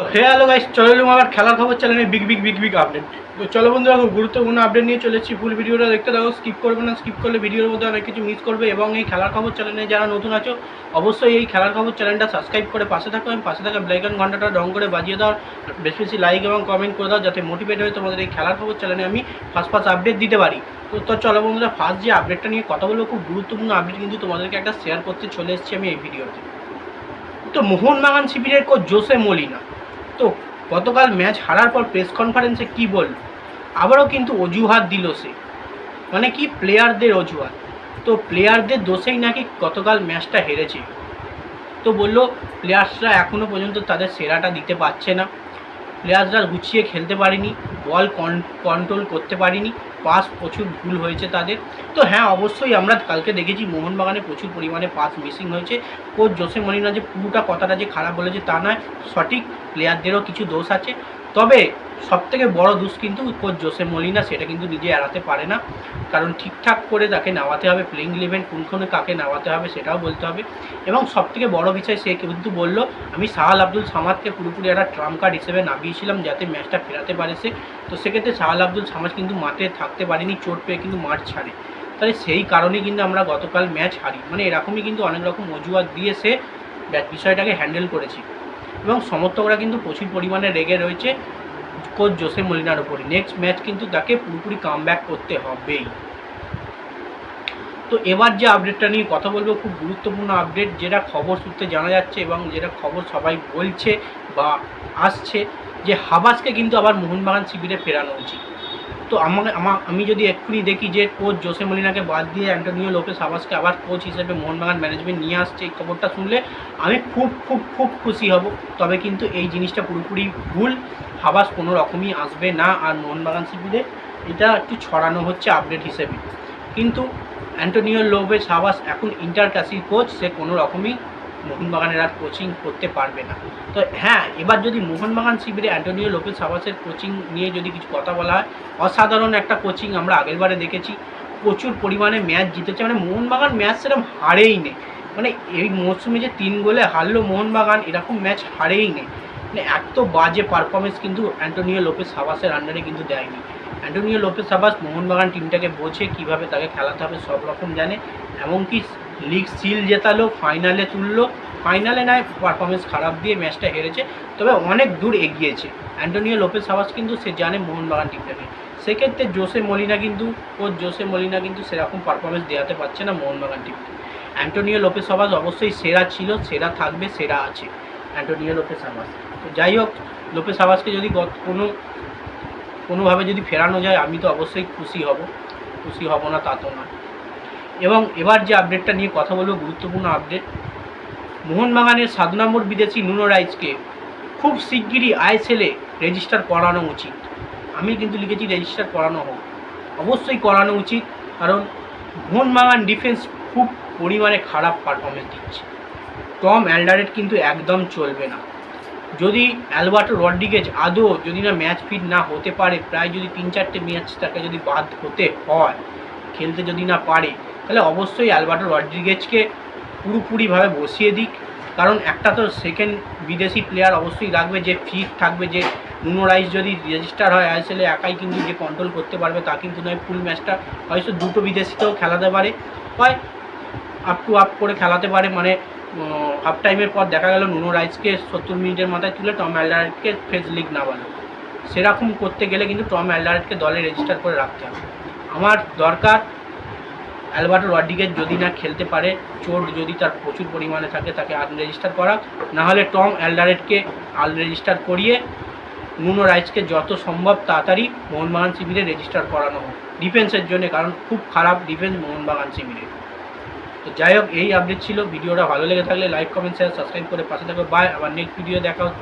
তো হে hello guys চলে এলাম আবার খেলার খবর চ্যানেলে big big big big update তো চলো বন্ধুরা, খুব গুরুত্বপূর্ণ আপডেট নিয়ে চলেছি ফুল ভিডিওটা দেখতে থাকো স্কিপ করবে না স্কিপ করলে ভিডিওর মধ্যে অনেক কিছু মিস করবে এবং এই খেলার খবর চ্যানেলে যারা নতুন আছো, অবশ্যই এই খেলার খবর চ্যানেলটা সাবস্ক্রাইব করে পাশে থাকো এবং পাশে থাকা ব্ল্যাক ব্লাইকন ঘন্টাটা রং করে বাজিয়ে দাও। বেশি বেশি লাইক এবং কমেন্ট করে দাও, যাতে মোটিভেট হয়ে তোমাদের এই খেলার খবর চ্যানেলে আমি ফার্স্ট ফার্স্ট আপডেট দিতে পারি। তো তো চলো বন্ধুরা ফার্স্ট যে আপডেটটা নিয়ে কথা বলব, খুব গুরুত্বপূর্ণ আপডেট কিন্তু তোমাদেরকে একটা শেয়ার করতে চলে এসেছি আমি এই ভিডিওতে তো। মোহনবাগান শিবিরের কোচ জোসে মলিনা। তো? গতকাল ম্যাচ হারার পর প্রেস কনফারেন্সে কি বল? আবারও কিন্তু অজুহাত দিল সে। মানে কি প্লেয়ারদের অজুহাত? তো প্লেয়ারদের দোষেই নাকি গতকাল ম্যাচটা হেরেছে। তো বলল, প্লেয়ার্সরা এখনও পর্যন্ত তাদের সেরাটা দিতে পারছে না। প্লেয়ার্সরা গুছিয়ে খেলতে পারেনি। বল কন্ট্রোল করতে পারিনি। পাস প্রচুর ভুল হয়েছে তাদের। তো হ্যাঁ অবশ্যই আমরা কালকে দেখেছি মোহনবাগানে প্রচুর পরিমাণে পাস মিসিং হয়েছে। কোচ জোসে মরিনা যে পুরোটা কথাটা যে খারাপ বলেছে তা নয়, সঠিক প্লেয়ারদেরও কিছু দোষ আছে। তবে সবথেকে বড় দোষ কিন্তু কোচ জোসে মলিনা, সেটা কিন্তু নিজে এড়াতে পারে না। কারণ ঠিকঠাক করে তাকে নামাতে হবে প্লেইং ইলেভেন কোনখানে কাকে নামাতে হবে সেটাও বলতে হবে। এবং সবথেকে বড় বিষয় সে কিন্তু বলল, আমি সাহাল আব্দুল সামাদকে পুরোপুরি একটা ট্রাম্প কার্ড হিসেবে নামিয়েছিলাম যাতে ম্যাচটা ফেরাতে পারে সে। তো সেক্ষেত্রে সাহাল আব্দুল সামাদ কিন্তু মাঠে থাকতে পারেনি, চোট পেয়ে কিন্তু মাঠ ছাড়ে। তাহলে সেই কারণে কিন্তু আমরা গতকাল ম্যাচ হারি। মানে এরকমই কিন্তু অনেক রকম অজুহাত দিয়ে সে বিষয়টাকে হ্যান্ডেল করেছি। এবং সমর্থকরা কিন্তু প্রচুর পরিমাণে রেগে রয়েছে কোচ জোসে মলিনার উপরে নেক্সট ম্যাচ কিন্তু তাকে পুরোপুরি কাম করতে হবেই। তো এবার যে আপডেটটা নিয়ে কথা বলব, খুব গুরুত্বপূর্ণ আপডেট যেটা খবর সূত্রে জানা যাচ্ছে এবং যেটা খবর সবাই বলছে বা আসছে যে হাবাসকে কিন্তু আবার মোহনবাগান শিবিরে ফেরানো উচিত। তো আমাকে আমার, আমি যদি এক্ষুনি দেখি যে কোচ জোসে মলিনাকে বাদ দিয়ে অ্যান্টোনিও লোপেস সাবাসকে আবার কোচ হিসেবে মোহনবাগান ম্যানেজমেন্ট নিয়ে আসছে, এই খবরটা শুনলে আমি খুব খুব খুব খুশি হব। তবে কিন্তু এই জিনিসটা পুরোপুরি ভুল। হাবাস কোনো রকমই আসবে না আর মোহনবাগান শিবিরে এটা একটু ছড়ানো হচ্ছে আপডেট হিসেবে। কিন্তু অ্যান্টোনিও লোভে সাবাস, এখন ইন্টার কোচ, সে কোনো রকমই মোহনবাগানের আর কোচিং করতে পারবে না। তো হ্যাঁ এবার যদি মোহনবাগান শিবিরে অ্যান্টোনিও লোপেস সাবাসের কোচিং নিয়ে যদি কিছু কথা বলা হয়, অসাধারণ একটা কোচিং আমরা আগেরবারে দেখেছি। প্রচুর পরিমাণে ম্যাচ জিতেছে। মানে মোহনবাগান ম্যাচ সেরকম হারেই নেই। মানে এই মরশুমে যে তিন গোলে হারলো মোহনবাগান, এরকম ম্যাচ হারেই নেই। মানে এত বাজে পারফরমেন্স কিন্তু অ্যান্টোনিও লোপেস সাবাসের আন্ডারে কিন্তু দেয়নি। অ্যান্টোনিও লোপেস সাবাস মোহনবাগান টিমটাকে বোঝে, কীভাবে তাকে খেলাতে হবে, সব রকম জানে। এমনকি লিগ সিল জেতালো, ফাইনালে তুললো। ফাইনালে নয় পারফরমেন্স খারাপ দিয়ে ম্যাচটা হেরেছে। তবে অনেক দূর এগিয়েছে। অ্যান্টোনিও লোপেস হাবাস কিন্তু সে জানে মোহনবাগান টিমটাকে। সেক্ষেত্রে জোসে মলিনা কিন্তু কোচ জোসে মলিনা কিন্তু সেরকম পারফরমেন্স দেওয়াতে পারছে না মোহনবাগান টিমকে। অ্যান্টোনিও লোপেস হাবাস অবশ্যই সেরা ছিল, সেরা থাকবে, সেরা আছে। অ্যান্টোনিও লোপেস হাবাস তো যাই হোক লোপেস হাবাসকে যদি কোনো, কোনোভাবে যদি ফেরানো যায়, আমি তো অবশ্যই খুশি হব। খুশি হব না তা তো না এবং এবার যে আপডেটটা নিয়ে কথা বলব, গুরুত্বপূর্ণ আপডেট মোহনবাগানের সাত নম্বর বিদেশি নুনো রাইজকে খুব শিগগিরই আয় আইএসএলে রেজিস্টার করানো উচিত। আমি কিন্তু লিখেছি রেজিস্টার করানো হোক। অবশ্যই করানো উচিত, কারণ মোহনবাগান ডিফেন্স খুব পরিমাণে খারাপ পারফরমেন্স দিচ্ছে। টম অ্যালডারেট কিন্তু একদম চলবে না। যদি অ্যালবার্টো রড্রিগেজ আদৌ যদি না ম্যাচ ফিট না হতে পারে, প্রায় যদি তিন চারটে ম্যাচ তাকে যদি বাদ হতে হয়, খেলতে যদি না পারে তাহলে অবশ্যই অ্যালবার্টো রড্রিগেজকে পুরোপুরিভাবে বসিয়ে দিক। কারণ একটা তো সেকেন্ড বিদেশি প্লেয়ার অবশ্যই রাখবে যে ফিট থাকবে, যে নুনো রাইস যদি রেজিস্টার হয় আইএসএলে একাই কিন্তু যে কন্ট্রোল করতে পারবে, তা কিন্তু নয় ফুল ম্যাচটা হয়তো দুটো বিদেশিতেও খেলাতে পারে হয় আপ টু আপ করে খেলাতে পারে। মানে হাফ টাইমের পর দেখা গেল নুনো রাইসকে সত্তর মিনিটের মাথায় তুলে টম অ্যালডারেটকে ফেজ লিগ নামালো সেরকম করতে গেলে কিন্তু টম অ্যালডারেটকে দলে রেজিস্টার করে রাখতে হবে। আমার দরকার অ্যালবার্টো রড্রিগেজ যদি না খেলতে পারে চোট যদি তার প্রচুর পরিমাণে থাকে, তাকে আনরেজিস্টার করা নাহলে টম অ্যালডারেটকে আনরেজিস্টার করিয়ে নুনো রাইসকে যত সম্ভব তাড়াতাড়ি মোহনবাগান শিবিরে রেজিস্টার করানো হোক। ডিফেন্সের জন্য, কারণ খুব খারাপ ডিফেন্স মোহনবাগান শিবিরে। তো যাই হোক, এই আপডেট ছিল। ভিডিওটা ভালো লেগে থাকলে লাইক কমেন্ট শেয়ার সাবস্ক্রাইব করে পাশে থাকবে বাই আবার নেক্সট ভিডিও দেখা হচ্ছে।